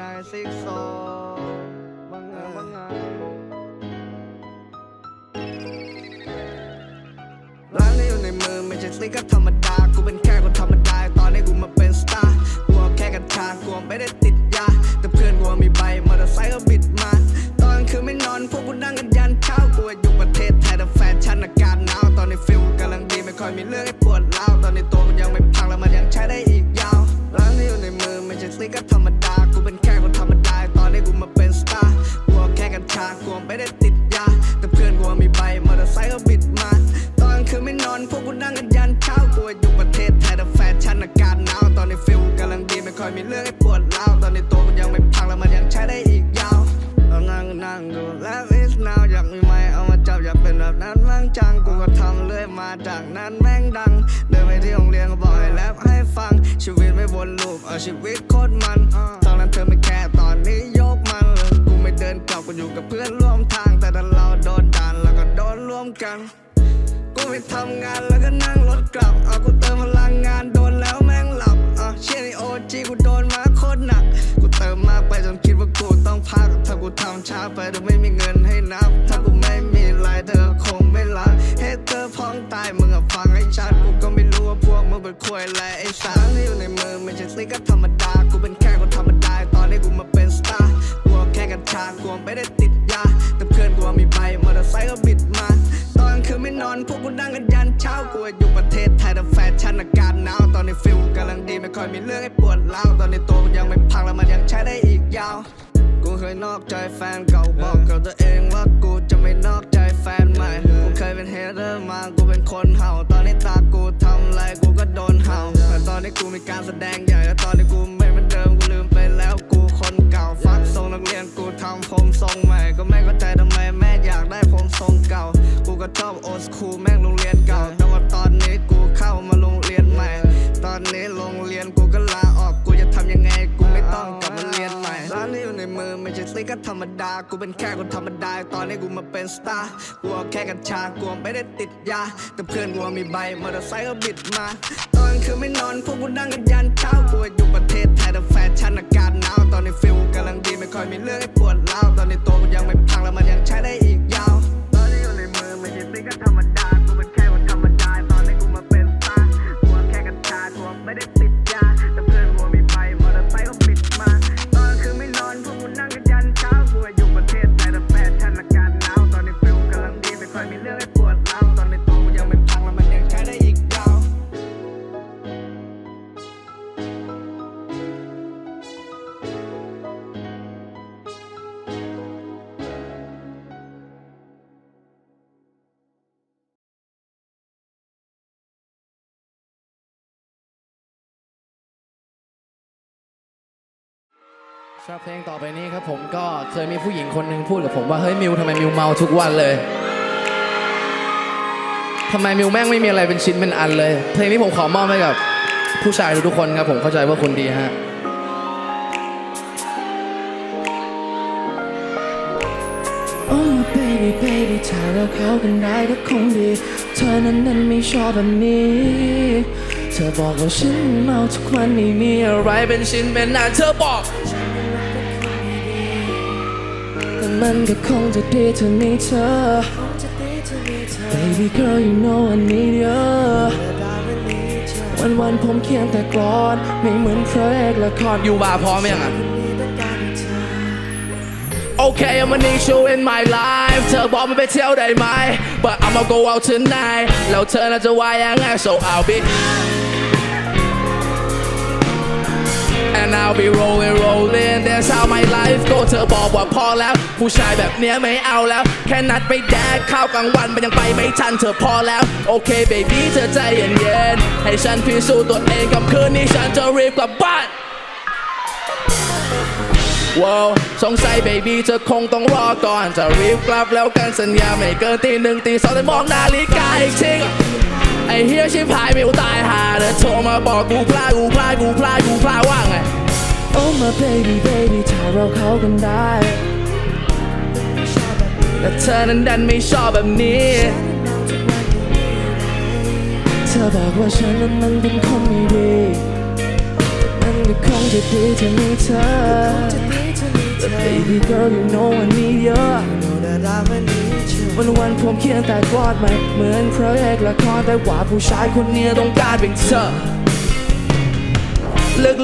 นายซิกโซบังเอิญบังเอิญร้านนี้อยู่ในมือไม่ใช่สติ๊กเกอร์ธรรมดา กูเป็นแค่คนธรรมดา ตอนนี้กูมาเป็นสตาร์กูเอาแค่กัญชากูไม่ได้ติดยา แต่เพื่อนกูมีใบมอเตอร์ไซค์ก็บิดมา ตอนคืนไม่นอนพวกกูนั่งกันยันเช้า กูอยู่ประเทศไทยแต่แฟชั่นอากาศหนาว ตอนนี้ฟิลกำลังดีไม่ค่อยมีเรื่อง จัง กูก็ทำเรื่อยมาจากนั้นแม่งดัง เดินไปที่โรงเรียนก็บอกให้แรปให้ฟัง ชีวิตไม่วนลูปเอาชีวิตโคตรมัน ตอนนั้นเธอไม่แค่ตอนนี้ยกมันเลยกูไม่เดินกลับกูอยู่กับเพื่อนร่วมทาง แต่ถ้าเราโดนดันแล้วก็โดนร่วมกัน กูไปทำงานแล้วก็นั่งรถกลับ เอากูเติมพลังงานโดนแล้ว อนพวกกูนั่งกันยันเช้ากูอยู่ประเทศไทยแต่แฟชั่นอากาศหนาวตอนนี้ฟิลกำลังดีไม่ค่อยมีเรื่องให้ปวดร้าวตอนนี้ตัวกูยังไม่พังแล้วมันยังใช้ได้อีกยาว กูเคยนอกใจแฟนเก่าบอกกับตัวเองว่ากูจะไม่นอกใจแฟนใหม่กูเคยเป็นเฮเตอร์มากูเป็นคนเห่า ตอนนี้ตากูทำอะไรกูก็โดนเห่าแต่ตอนนี้กูมีการแสดงใหญ่แล้วตอนนี้กูไม่เหมือนเดิมกูลืมไปแล้วกูคนเก่าฟักทรงนักเรียนกูทำผมทรงใหม่ก็ไม่เข้าใจทำ ชอบโอสคูแม่งโรงเรียนเก่าแต่ว่าตอนนี้กูเข้ามาโรงเรียนใหม่ ตอนนี้โรงเรียนกูก็ลาออกกูจะทำยังไงกูไม่ต้องกลับมาเรียนใหม่ร้านนี้อยู่ในมือไม่ใช่สติ๊กเกอร์ธรรมดา กูเป็นแค่คนธรรมดา ตอนนี้กูมาเป็นสตาร์กูเอาแค่กัญชากูไม่ได้ติดยา แต่เพื่อนกูมีใบมอเตอร์ไซค์ก็บิดมา ตอนคืนไม่นอนพวกกูนั่งกัน เรื่องให้ปวดร้าวตอนในตัวกูยังไม่พังแล้วมันยังใช้ได้อีกยาวชอบเพลงต่อไปนี้ครับผมก็เคยมีผู้หญิงคนหนึ่งพูดกับผมว่า เฮ้ยมิวทำไมมิวเมาทุกวันเลย ทำไมมิวแม่งไม่มีอะไรเป็นชิ้นเป็นอันเลย เพลงนี้ผมขอมอบให้กับผู้ชายทุกๆคนครับผมเข้าใจว่าคุณดีฮะโอ้ baby baby ถ้าเราเข้ากันได้ก็คงดี เธอนั้นนั้นไม่ชอบแบบนี้ เธอบอกว่าฉันเมาทุกวันไม่มีอะไรเป็นชิ้นเป็นอันเธอบอกแต่มันก็คงจะดีถ้ามีเธอ baby girl you know I need you วันวันผมเขียนแต่กรอน ไม่เหมือนพระเอกละครอยู่บาร์พร้อมยังอะโอเค I'ma need you in my life เธอบอกมันไปเที่ยวได้ไหม but I'ma go out tonight แล้วเธอน่าจะว่ายังไง so I'll be And I'll be rolling rolling that's how my life go เธอบอกว่าพอแล้ว ผู้ชายแบบเนี้ยไม่เอาแล้ว แค่นัดไปแดกข้าวกลางวันมันยังไปไม่ทันเธอพอแล้ว โอเค baby เธอใจเย็นๆให้ฉันพิสูจน์ตัวเองกับคืนนี้ฉันจะรีบกลับบ้านว้าวสงสัยเบบี้เธอคงต้องรอก่อน จะรีบกลับแล้วกันสัญญาไม่เกินตีหนึ่งตีสองแต่มองนาฬิกาอีกที ไอ้เฮียชิบหายมิวตายหาเธอโทรมาบอกกูพลาดกูพลาดกูพลาดกูพลาดว่าไง Oh my baby baby ถ้าเราเข้ากันได้ แต่เธอนั้นดันไม่ชอบแบบนี้ เธอบอกว่าฉันนั้นมันเป็นคนไม่ดีมันก็ก็คงจะดีถ้ามีเธอ But baby girl you know I need you วันวันๆผมเขียนแต่กอดไม่เหมือนพระเอกละครแต่ว่าผู้ชายคนนี้ต้องการเป็นเธอ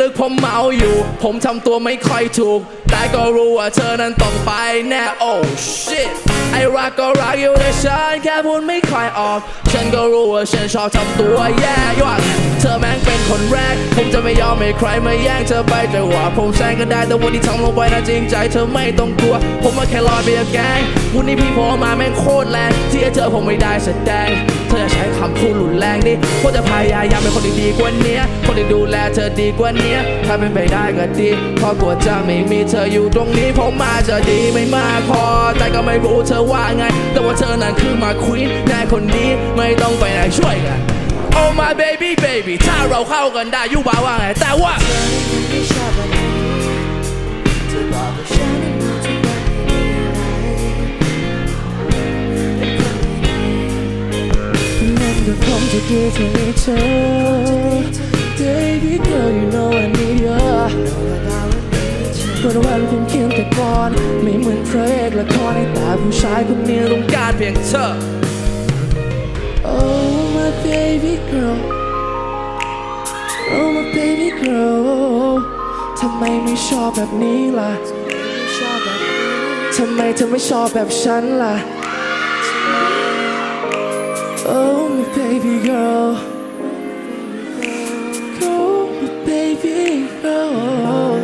ลึกๆผมเมาอยู่ ผมทำตัวไม่ค่อยถูก แต่ก็รู้ว่าเธอนั้นต้องไปแน่ oh shit ไอ้รักก็รักอยู่แต่ฉันแค่พูดไม่ค่อยออก ฉันก็รู้ว่าฉันชอบทำตัวแย่ยอด ธอแม่งเป็นคนแรก ผมจะไม่ยอมให้ใครมาแย่งเธอไปจะว่าผมแซงก็ได้แต่วันที่ทำลงไปนะจริงใจเธอไม่ต้องกลัว ผมมาแค่รอดไปกับแกงวันนี้พี่โผล่มาแม่งโคตรแรง ที่เธอผมไม่ได้แสดง เธอจะใช้คำพูดรุนแรงดิว่าจะพยายามเป็นคนดีกว่านี้คนที่ดูแลเธอดีกว่านี้ถ้าเป็นไปได้ก็ดีเพราะกลัวจะไม่มีเธออยู่ตรงนี้ผมมาจะดีไม่มากพอ แต่ก็ไม่รู้เธอว่าไง แต่ว่าเธอนั้นคือมาควีนแน่คนนี้ไม่ต้องไปไหนช่วยกัน Oh my baby baby ถ้าเราเข้ากันได้ยูบาว่าไง แต่ว่าก็คงจะดีถ้ามีเธอ Baby girl you know I need you วันวันๆผมเขียนแต่ก่อดไม่เหมือนพระเอกละครในตาผู้ชายคนนี้ต้องการเพียงเธอ Oh my baby girl Oh my baby girl ทำไมไม่ชอบแบบนี้ล่ะ ทำไมเธอไม่ชอบแบบฉันล่ะ Oh my baby girl Oh my baby girl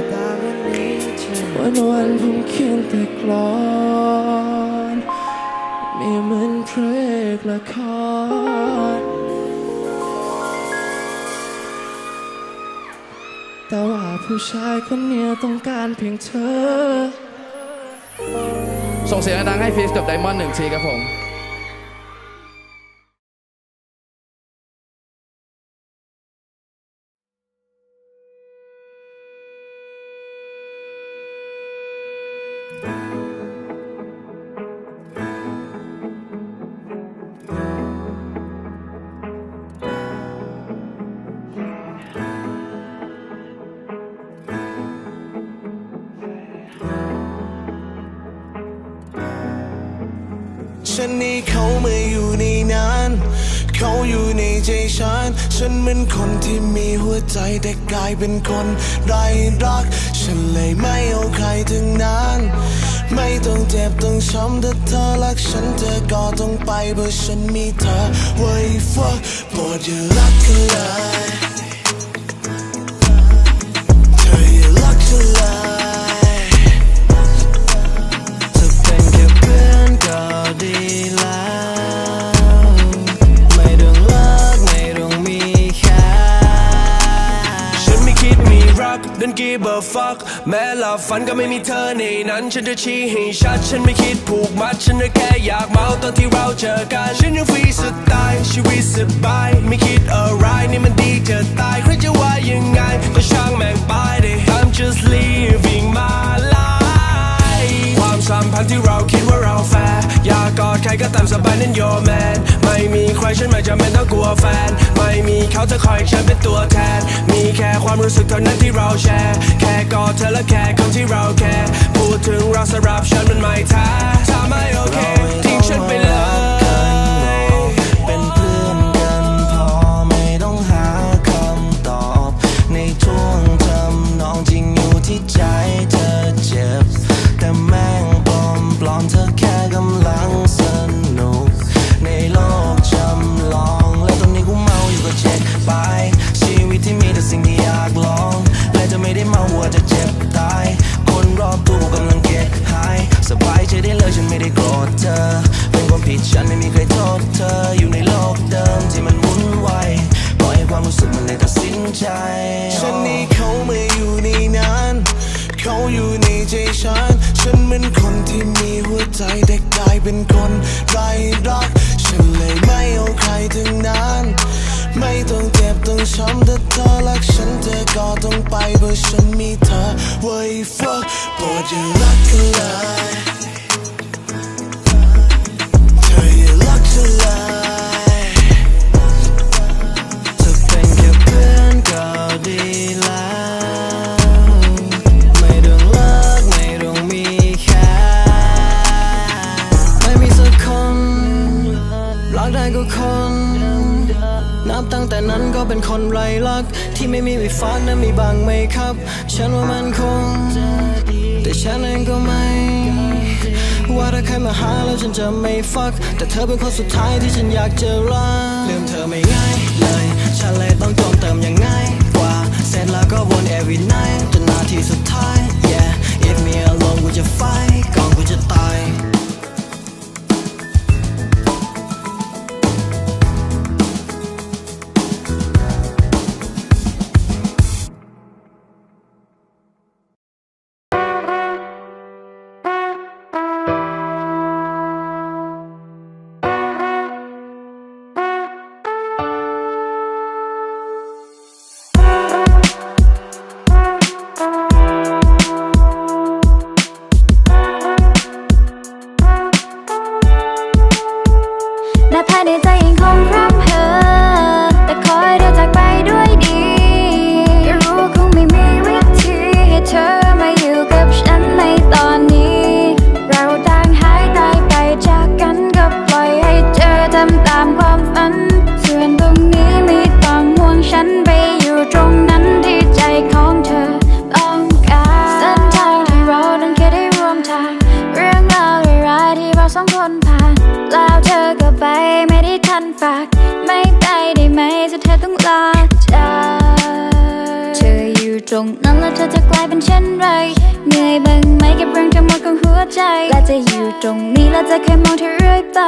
วันวันผมเขียนแต่กลอนไม่เหมือนพระเอกละคร แต่ว่าผู้ชายคนเนี้ยต้องการเพียงเธอ ส่งเสียงดังให้ฟิสกับไดมอนด์หนึ่งทีครับผม ฉันนี่เขาไม่อยู่ในนั้นเขาอยู่ในใจฉัน ฉันเป็นคนที่มีหัวใจแต่กลายเป็นคนไร้รัก ฉันเลยไม่เอาใครทั้งนั้น ไม่ต้องเจ็บต้องช้ำถ้าเธอรักฉันเธอก็ต้องไปเพราะฉันมีเธอไว้ฟักโปรดอย่ารักกันเลย คิดมีรัก don't give a fuck แม้หลับฝันก็ไม่มีเธอในนั้นฉันจะชี้ให้ชัดฉันไม่คิดผูกมัดฉันแค่อยากเมาตอนที่เราเจอกันฉันยังฟรีสไตล์ชีวิตสบายไม่คิดอะไรนี่มันดีจะตายใครจะว่ายังไงก็ช่างแม่งไปดิ I'm just living my life ความสัมพันธ์ที่เราคิดว่าเราแฟร์อยากกอดใครก็ตามสบายนั่น your man ไม่มีใครฉันไม่จำเป็นต้องกลัวแฟน ไม่มีเขาจะคอยฉันเป็นตัวแทน มีแค่ความรู้สึกเท่านั้นที่เราแชร์ แค่กอดเธอและแค่คำที่เราแคร์พูดถึงเราสำหรับฉันมันไม่แท้ถ้าไม่โอเคทิ้งฉันไปเลย เป็นคนที่มีหัวใจแต่กลายเป็นคนไร้รัก ฉันเลยไม่เอาใครทั้งนั้น ไม่ต้องเจ็บต้องช้ำถ้าเธอรักฉันเธอก็ต้องไปเพราะฉันมีเธอไว้ฟักโปรดอย่ารักกันเลย ฟ้านั้นมีบางไหมครับ ฉันว่ามันคง แต่ฉันเองก็ไม่ ว่าถ้าใครมาหาแล้วฉันจะไม่ฟัก แต่เธอเป็นคนสุดท้ายที่ฉันอยากจะรักลืมเธอไม่ง่ายเลย ฉันเลยต้องจมเติมอย่างง่ายกว่า เสร็จแล้วก็วน every night จนนาทีสุดท้าย yeah if me alone กูจะ fight ก่อนกูจะตาย ภายในใจยังคงพร่ำเพ้อแต่คอยเธอจากไปด้วยดีรู้คงไม่มีวิธีให้เธอ ใจ และจะอยู่ตรงนี้แล้วจะเคยมองเธอเรื่อยไป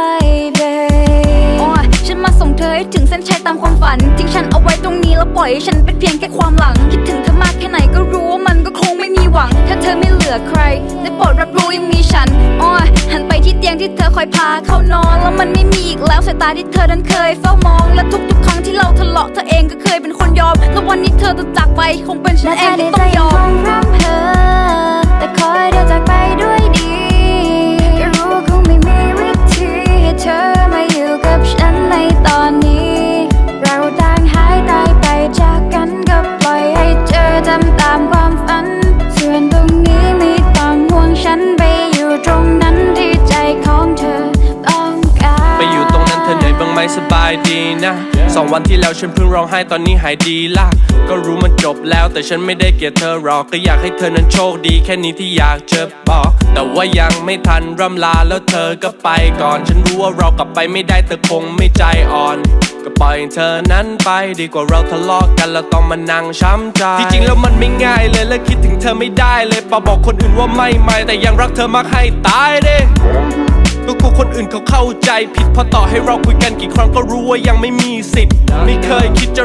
babe โอ้ยฉันมาส่งเธอให้ถึงเส้นชัยตามความฝัน ทิ้งฉันเอาไว้ตรงนี้แล้วปล่อยให้ฉันเป็นเพียงแค่ความหลัง คิดถึงเธอมากแค่ไหนก็รู้ว่ามันก็คงไม่มีหวัง ถ้าเธอไม่เหลือใครได้โปรดรับรู้ยังมีฉันโอ้ยหันไปที่เตียงที่เธอคอยพาเข้านอนแล้วมันไม่มีอีกแล้วสายตาที่เธอนั้นเคยเฝ้ามอง และทุกๆ ครั้งที่เราทะเลาะเธอเองก็เคยเป็นคนยอมแล้ววันนี้เธอต้องจากไปคงเป็นฉันเองที่ต้องยอม แต่คอยเธอจากไปด้วย วันที่แล้วฉันเพิ่งร้องไห้ตอนนี้หายดีละก็รู้มันจบแล้วแต่ฉันไม่ได้เกลียดเธอหรอกก็อยากให้เธอนั้นโชคดีแค่นี้ที่อยากจะบอกแต่ว่ายังไม่ทันร่ำลาแล้วเธอก็ไปก่อน ฉันรู้ว่าเรากลับไปไม่ได้เธอคงไม่ใจอ่อนก็ปล่อยเธอนั้นไปดีกว่าเราทะเลาะกันแล้วต้องมานั่งช้ำใจที่จริงแล้วมันไม่ง่ายเลยและคิดถึงเธอไม่ได้เลยปาบอกคนอื่นว่าไม่ไม่แต่ยังรักเธอมากให้ตายเด้ ก็กลัวคนอื่นเขาเข้าใจผิดเพอต่อให้เราคุยกันกี่ครั้งก็รู้ว่ายังไม่มีสิทธิ์ไม่เคยคิดจะ